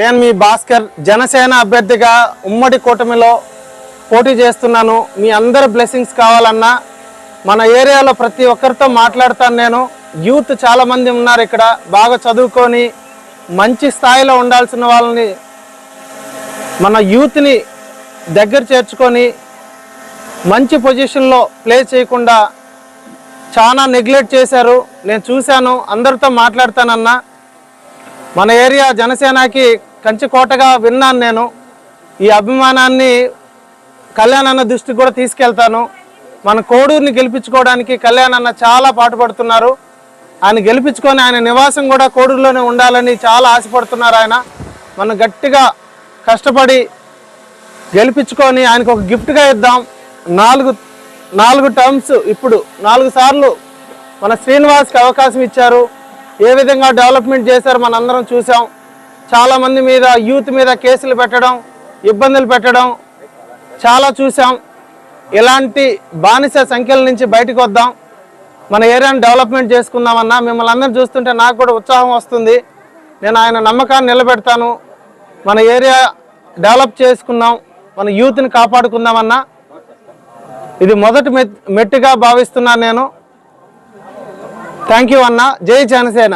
నేను మీ భాస్కర్ జనసేన అభ్యర్థిగా ఉమ్మడి కూటమిలో పోటీ చేస్తున్నాను. మీ అందరి బ్లెస్సింగ్స్ కావాలన్నా మన ఏరియాలో ప్రతి ఒక్కరితో మాట్లాడతాను నేను. యూత్ చాలామంది ఉన్నారు ఇక్కడ. బాగా చదువుకొని మంచి స్థాయిలో ఉండాల్సిన వాళ్ళని మన యూత్ని దగ్గర చేర్చుకొని మంచి పొజిషన్లో ప్లే చేయకుండా చాలా నెగ్లెక్ట్ చేశారు. నేను చూశాను. అందరితో మాట్లాడతానన్నా. మన ఏరియా జనసేనకి కంచికోటగా విన్నాను నేను. ఈ అభిమానాన్ని కళ్యాణ్ అన్న దృష్టికి కూడా తీసుకెళ్తాను. మన కోడూరుని గెలిపించుకోవడానికి కళ్యాణ్ అన్న చాలా పాటుపడుతున్నారు. ఆయన గెలిపించుకొని ఆయన నివాసం కూడా కోడూరులోనే ఉండాలని చాలా ఆశపడుతున్నారు ఆయన. మనం గట్టిగా కష్టపడి గెలిపించుకొని ఆయనకు ఒక గిఫ్ట్గా ఇద్దాం. నాలుగు నాలుగు టర్మ్స్ ఇప్పుడు నాలుగు సార్లు మన శ్రీనివాస్కి అవకాశం ఇచ్చారు. ఏ విధంగా డెవలప్మెంట్ చేశారు మన అందరం చూసాం చాలామంది మీద యూత్ మీద కేసులు పెట్టడం ఇబ్బందులు పెట్టడం చాలా చూసాం ఇలాంటి బానిస సంఖ్యల నుంచి బయటకు వద్దాం. మన ఏరియాను డెవలప్మెంట్ చేసుకుందామన్నా మిమ్మల్ని అందరూ చూస్తుంటే నాకు కూడా ఉత్సాహం వస్తుంది. నేను ఆయన నమ్మకాన్ని నిలబెడతాను. మన ఏరియా డెవలప్ చేసుకుందాం. మన యూత్ని కాపాడుకుందామన్నా. ఇది మొదటి మెట్టుగా భావిస్తున్నాను నేను. థ్యాంక్ యూ అన్న. జై జనసేన.